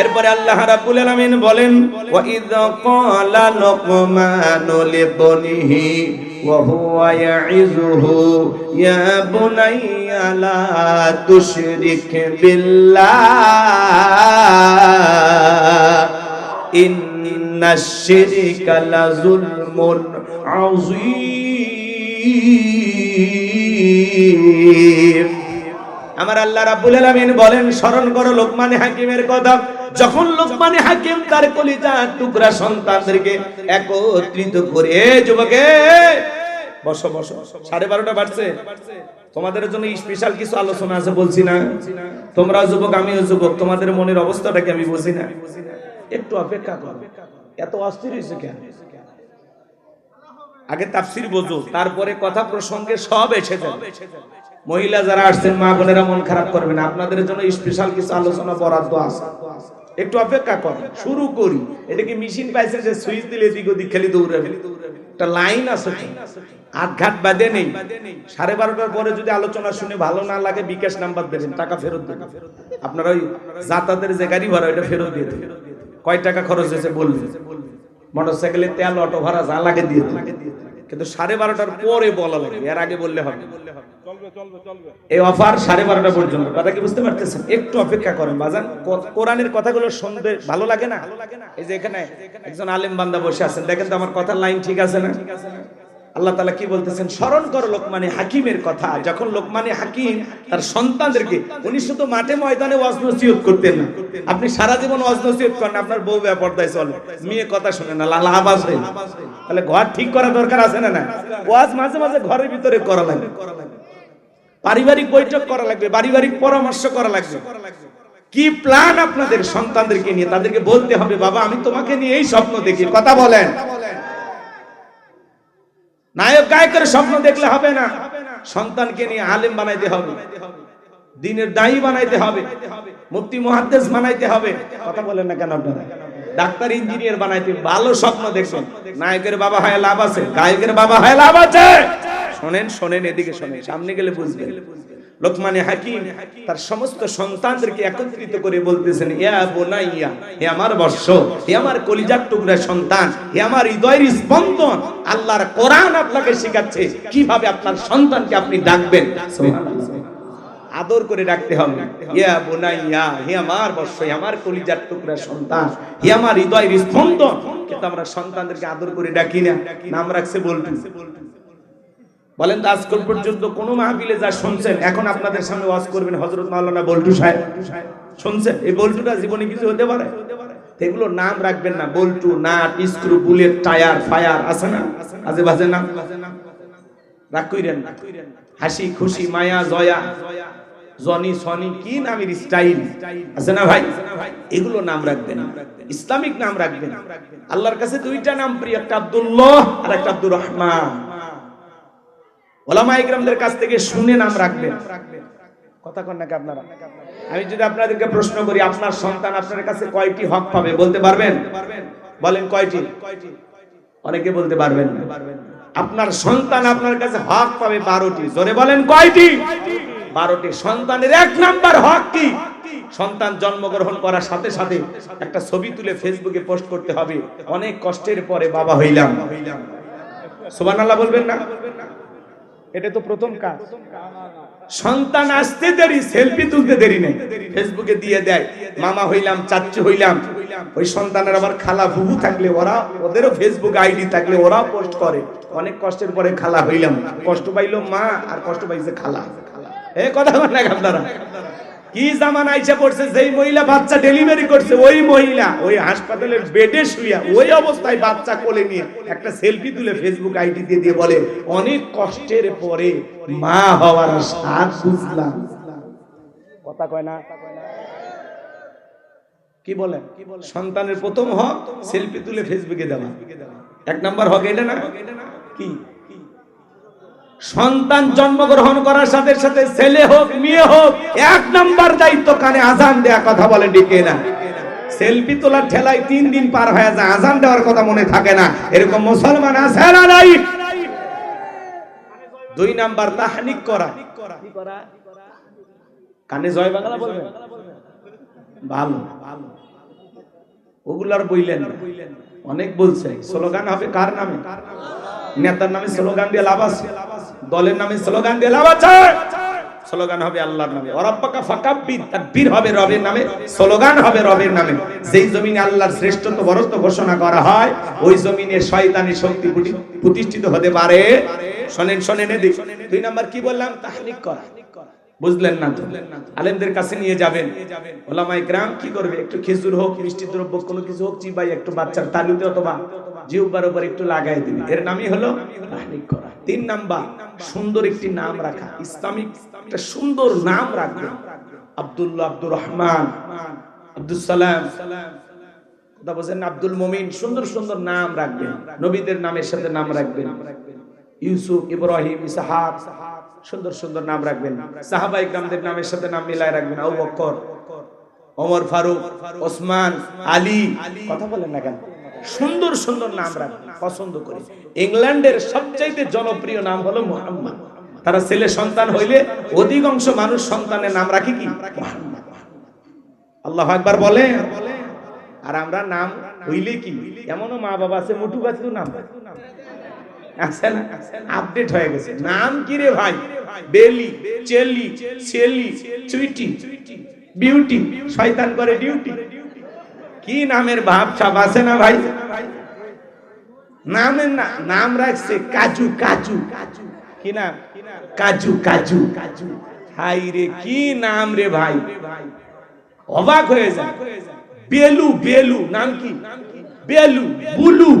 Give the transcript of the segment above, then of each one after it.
এরপরে আল্লাহ রাব্বুল আলামিন বলেন, ওয়া ইয ক্বালা লুকমানু লিবনিহি ওয়া হুয়া ইয়াইযুহু ইয়া বুনাইয়া লা তুশরিক বিল্লাহ ইন্নাশ শিরকা লাযুলমুন আযীম. আমার আল্লাহ রাব্বুল আলামিন বলেন, স্মরণ করো লোকমানে হাকিমের কথা। যখন লোকমানে হাকিম তার কলিজা টুকরা সন্তানদেরকে একত্রিত করে যুবকে, বসো বসো, সাড়ে বারোটা বাজছে। তোমাদের জন্য স্পেশাল কিছু আলোচনা আছে বলছি না। তোমরা যুবক, আমিও যুবক, তোমাদের মনের অবস্থাটাকে আমি বুঝি না? একটু অপেক্ষা করো। এত অস্থির হয়েছে কেন? আগে তাফসির বোঝো, তারপরে কথা প্রসঙ্গে সব এসে যাবে। মহিলা যারা আসছেন, মা বোনেরা মন খারাপ করবেন আপনাদের জন্য স্পেশাল কিছু আলোচনা বরাদ্দ আছে। একটু অপেক্ষা কর শুরু করি। এটা কি মেশিন পাইছে যে সুইচ দিলে এদিক ওদিক খেলি দৌড়াবে? একটা লাইন আছে তো। আটঘাট বাদে নেই। সাড়ে বারোটার পরে যদি আলোচনা শুনে ভালো না লাগে, বিকাশ নাম্বার দেবেন, টাকা ফেরত দেবেন। আপনারা ওই যাতায়াতের যে গাড়ি ভাড়া, ওইটা ফেরত দিয়ে দেবেন। কয় টাকা খরচ হয়েছে বলবেন? মোটরসাইকেলের তেল অটো ভাড়া যা লাগে দিয়ে দেবেন। কিন্তু সাড়ে বারোটার পরে বলা লাগবে এর আগে বললে হবে। এই অফার সাড়ে বারোটা পর্যন্ত। কথা কি বুঝতে পারতেছেন? একটু অপেক্ষা করেন, বাজান। কোরআনের কথাগুলো শুনতে ভালো লাগে না? এই যে এখানে একজন আলেম বান্দা বসে আছেন। দেখেন তো আমার কথার লাইন ঠিক আছে না? আল্লাহ তালা কি বলতেছেন? স্মরণ করো লোকমানে হাকিমের কথা। যখন লোকমানে হাকিম তার সন্তানদেরকে, উনি শুধু মাঠে ময়দানে ওয়াজ নসিহত করতেন না। আপনি সারা জীবন ওয়াজ নসিহত করেন আপনার বউ ব্যাপারদায় চলে। মেয়ে কথা শুনে না, লাল আবাস তাহলে ঘর ঠিক করা দরকার আছে না না? ওয়াজ মাঝে মাঝে ঘরের ভিতরে করা লাগে। পারিবারিক বৈঠক করা লাগবে, পারিবারিক পরামর্শ করা লাগবে। কি প্ল্যান আপনাদের সন্তানদেরকে নিয়ে? তাদেরকে বলতে হবে, বাবা, আমি তোমাকে নিয়ে এই স্বপ্ন দেখি। কথা বলেন। নায়ক গায়কের স্বপ্ন দেখলে হবে না। সন্তানকে নিয়ে আলেম বানাইতে হবে। দিনের দায়ী বানাইতে হবে। মুফতি মুহাদ্দিস বানাইতে হবে। কথা বলেন না কেন আপনারা? ডাক্তার, ইঞ্জিনিয়ার বানাইতে ভালো স্বপ্ন দেখবেন। নায়কের বাবা হয় লাভ আছে, গায়কের বাবা হয় লাভ আছে। শোনেন শোনেন এদিকে শোনেন, সামনে গেলে বুঝবেন। লোকমানে হাকিম তার সমস্ত সন্তানদেরকে একত্রিত করে বলতেছেন, ইয়া বোনাইয়া, হে আমার বর্ষ, হে আমার কলিজার টুকরা সন্তান, হে আমার হৃদয়ের স্পন্দন, আল্লাহর কোরআন আপনাকে শেখাচ্ছে, কীভাবে আপনার সন্তানকে আপনি ডাকবেন? আদর করে ডাকতে হবে। ইয়া বোনাইয়া, হে আমার বর্ষ, হে আমার কলিজার টুকরা সন্তান, হে আমার হৃদয়ের স্পন্দন। কিন্তু আমরা সন্তানদেরকে আদর করে ডাকি না। নাম রাখছে বলটু। বলেন তো, আজকাল পর্যন্ত কোন মাহফিলে যা শুনছেন, এখন আপনাদের সামনে ওয়াজ করবেন হজরত মাওলানা বল্টু সাহেব। শুনছেন? এই বল্টুটা জীবনে কিছু হতে পারে? এগুলো নাম রাখবেন না, বল্টু, nut, screw, bullet, tyre, fire, আছে না? আজে বাজে নাম রাগ কইরেন না। হাসি, খুশি, মায়া, জয়া, জনি, সনি, কি নামের স্টাইল? আছে না ভাই? এগুলো নাম রাখবেন ইসলামিক নাম রাখবেন আল্লাহর কাছে দুইটা নাম প্রিয়, একটা আব্দুল্লাহ আর একটা আব্দুর রহমান। ওলামা ইকরামদের কাছ থেকে শুনে নাম রাখবেন। কথা কন নাকি আপনারা? আমি যদি আপনাদেরকে প্রশ্ন করি, আপনার সন্তান আপনার কাছে কয়টি হক পাবে বলতে পারবেন? বলেন কয়টি? অনেকে বলতে পারবেন। আপনার সন্তান আপনার কাছে হক পাবে বারোটি। জোরে বলেন কয়টি? বারোটি। সন্তানের এক নাম্বার হক কি? সন্তান জন্মগ্রহণ করার সাথে সাথে একটা ছবি তুলে ফেসবুকে পোস্ট করতে হবে। অনেক কষ্টের পরে বাবা হইলাম। সুবহানাল্লাহ বলবেন না? এটা তো প্রথম কাজ। সন্তান আসতে দেরি সেলফি তুলতে দেরি নেই। ফেসবুকে দিয়ে দেয় মামা হইলাম চাচ্চু হইলাম। ওই সন্তানের আবার খালা ভুবু থাকলে ওরা ওদেরও ফেসবুক আইডি থাকলে ওরাও পোস্ট করে। অনেক কষ্টের পরে খালা হইলাম। কষ্ট পাইলো মা আর কষ্ট পাইছে খালা। এ কথা বলেন আপনারা কি জামান আইসা পড়ছে, যেই মহিলা বাচ্চা ডেলিভারি করছে, ওই মহিলা, ওই হাসপাতালের বেডে শুইয়া, ওই অবস্থায় বাচ্চা কোলে নিয়ে একটা সেলফি তুলে ফেসবুক আইডি দিয়ে দিয়ে বলে, অনেক কষ্টের পরে মা হওয়ার স্বাদ বুঝলাম। কথা কয় না? কি বলেন সন্তানের প্রথম হক সেলফি তুলে ফেসবুকে দেওয়া। এক নাম্বার হক এটা না? কি? সন্তান জন্মগ্রহণ করার সাথে সাথে ছেলে হোক, মেয়ে হোক, এক নাম্বার দায়িত্ব কানে আজান দেয়া কথা বলে, ডেকে না। সেলফি তোলার ঠেলায় তিন দিন পার হয়ে যায়, আজান দেওয়ার কথা মনে থাকে না। এরকম মুসলমান আছে না নাই? দুই নাম্বার তাহানিক করা। কানে জয় বাংলা বলবেন ভালো। ওগুলো আর বইলেন অনেক বলছে। স্লোগান হবে কার নামে কার নামে? নেতার নামে স্লোগান দিয়ে লাভ আছে? দলের নামে স্লোগান দিয়ে লাভ আছে? স্লোগান হবে আল্লাহর নামে। অরাব্বাকা ফাকাব্বি, তাকবীর হবে রবের নামে। স্লোগান হবে রবের নামে। যেই জমিনে আল্লাহর শ্রেষ্ঠত্ব বরত্ব ঘোষণা করা হয়, ওই জমিনে শয়তানি শক্তি প্রতিষ্ঠিত হতে পারে। শোনেন শোনেন এদিক। দুই নাম্বার কি বললাম? তাহলিক করা। বুঝলেন না আলেমদের কাছে নিয়ে যাবেন। ওলামাই গ্রাম কি করবে? একটু খেজুর হোক মিষ্টি দ্রব্য কোনো কিছু হোক চিবাই একটু বাচ্চার তালুতে অথবা জিহ্বার উপর একটু লাগাই দিবে। এর নামই হলো করা। তিন নাম্বার সুন্দর একটি নাম রাখা। ইসলামিক একটা সুন্দর নাম রাখবে। আব্দুল্লাহ আব্দুর রহমান আব্দুল সালাম। কথা বলছেন আব্দুল মমিন। সুন্দর সুন্দর নাম রাখবেন নবীদের নামের সাথে নাম রাখবেন ইউসুফ ইব্রাহিম ইসাহাক। সুন্দর সুন্দর নাম রাখবেন। সাহাবা ইকরামদের নামের সাথে নাম মিলায় রাখবেন। আবু বকর, ওমর ফারুক, ওসমান, আলী, কথা বলেন না কেন? সুন্দর সুন্দর নাম রাখবেন, পছন্দ করে। ইংল্যান্ডের সবচাইতে জনপ্রিয় নাম হলো মোহাম্মদ। তারা ছেলে সন্তান হইলে অধিকাংশ মানুষ সন্তানের নাম রাখে কি? আল্লাহ একবার বলে আর আমরা নাম হইলে কি? এমনও মা বাবা আছে মুটু গাছেও নাম আছে না আপডেট হয়ে গেছে। নাম কি রে ভাই? বেলি, চেলি চেলি চুইটি, বিউটি, শয়তান করে ডিউটি। কি নামের ভাব ছাপ আছে না ভাই? নামের না নাম রাখছে কাজু কাজু। কি নাম? কাজু কাজু কাজু। হাই রে, কি নাম রে ভাই? অবাক হয়ে যায়। বেলু বেলু, নাম কি? বেলু, বুলু।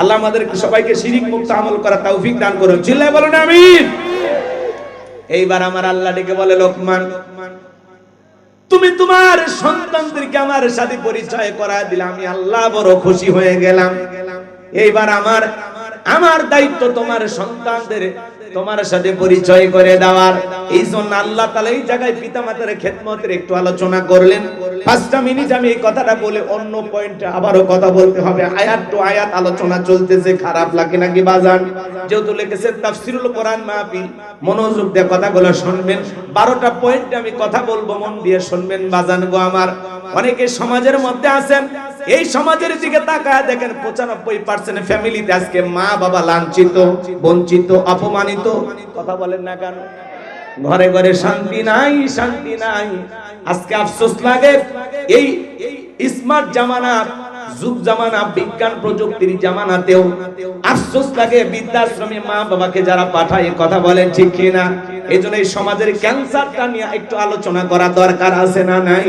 আল্লাহ সবাইকে মুক্ত আমল করা তৌফিক দান করুন বলুন এইবার আমার আল্লাহ ডেকে বলে, লোকমান, তুমি তোমার সন্তানদেরকে আমার সাথে পরিচয় করা দিলে, আমি আল্লাহ বড় খুশি হয়ে গেলাম। এইবার আমার আমার দায়িত্ব তোমার সন্তানদের তোমার সাথে পরিচয় করে দেওয়ার। এই জন্য আল্লাহ তালা এই জায়গায় পিতা মাতার খেদমতের একটু আলোচনা করলেন। পাঁচটা মিনিট আমি এই কথাটা বলে অন্য পয়েন্টে আবারও কথা বলতে হবে। আয়াত টু আয়াত, আলোচনা চলতেছে, খারাপ লাগে নাকি বাজান? যেহেতু লিখেছে তাফসিরুল কোরআন মাহফিল, মনোযোগ দিয়ে কথাগুলো শুনবেন। বারোটা পয়েন্টে আমি কথা বলব, মন দিয়ে শুনবেন বাজান গো আমার। অনেকে সমাজের মধ্যে আছেন এই সমাজের দিকে তাকায় দেখেন পঁচানব্বই পার্সেন্ট ফ্যামিলিতে আজকে মা বাবা লাঞ্ছিত, বঞ্চিত, অপমানিত। কথা বলেন না কেন? ঘরে ঘরে শান্তি নাই শান্তি নাই। আজকে আফসোস লাগে, এই স্মার্ট জামানা যুগ জামানা, বিজ্ঞান প্রযুক্তির জামানাতেও আফসোস লাগে বৃদ্ধাশ্রমে মা বাবাকে যারা পাঠায়, কথা বলেন ঠিক কিনা? এই জন্য এই সমাজের ক্যান্সারটা নিয়ে একটু আলোচনা করা দরকার আছে না নাই?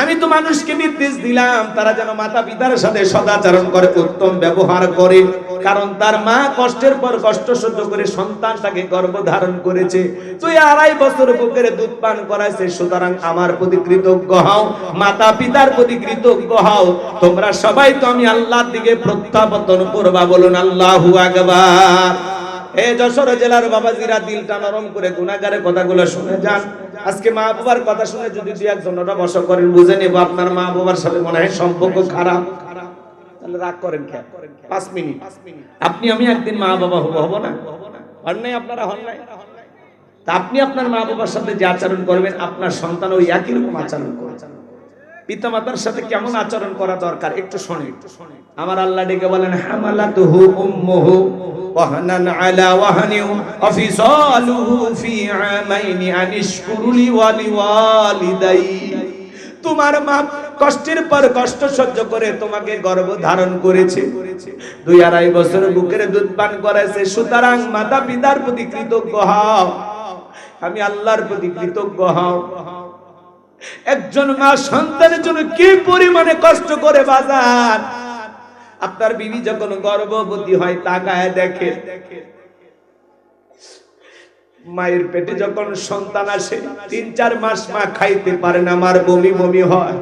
আমি তো মানুষকে নির্দেশ দিলাম, তারা যেন মাতা পিতার সাথে সদাচরণ করে, উত্তম ব্যবহার করে। কারণ তার মা কষ্টের পর কষ্ট সহ্য করে সন্তানটাকে গর্ভ ধারণ করেছে। তুই আড়াই বছর বুকের দুধ পান করাইছে, সুতরাং আমার প্রতি কৃতজ্ঞ হও মাতা পিতার প্রতি কৃতজ্ঞ হও। তোমরা সবাই তো আমি আল্লাহর দিকে প্রত্যাবর্তন করবা, বলুন আল্লাহু আকবার। এ যশোর জেলার বাবাজিরা দিলটা নরম করে গুনাগারের কথাগুলো শুনে যান। আজকে মা বাবার কথা শুনে যদি বস করেন, বুঝে নেব আপনার মা বাবার সাথে মনে হয় সম্পর্ক খারাপ। তাহলে রাগ করেন খেয়াল পাঁচ মিনিট। আপনি, আমি একদিন মা বাবা হব হব না? হন নাই আপনারা হন নাই? তা আপনি আপনার মা বাবার সাথে যে আচরণ করবেন, আপনার সন্তান ওই একই রকম আচরণ করবে। পিতা মাতার সাথে কেমন আচরণ করা দরকার? একটু শোনে আমার আল্লাহ ডেকে বলেন, হামালাতুহু উম্মুহু ওয়াহনান আলা ওয়াহনি অফিসালুহু ফি আমাইনি আনিশকুরুলি ওয়া লিওয়ালিদাই তোমার মা কষ্টের পর কষ্ট সহ্য করে তোমাকে গর্ভ ধারণ করেছে। দুই আড়াই বছর বুকের দুধ পান করেছে। সুতরাং মাতা পিতার প্রতি কৃতজ্ঞ হও। আমি আল্লাহর প্রতি কৃতজ্ঞ হও। একজন মা সন্তানের জন্য কি পরিমাণে কষ্ট করে বাজার? আপনার বিবি যখন গর্ভবতী হয়, তাকায় দেখে। মায়ের পেটে যখন সন্তান আসে, তিন চার মাস মা খাইতে পারে না আমার বমি বমি হয়।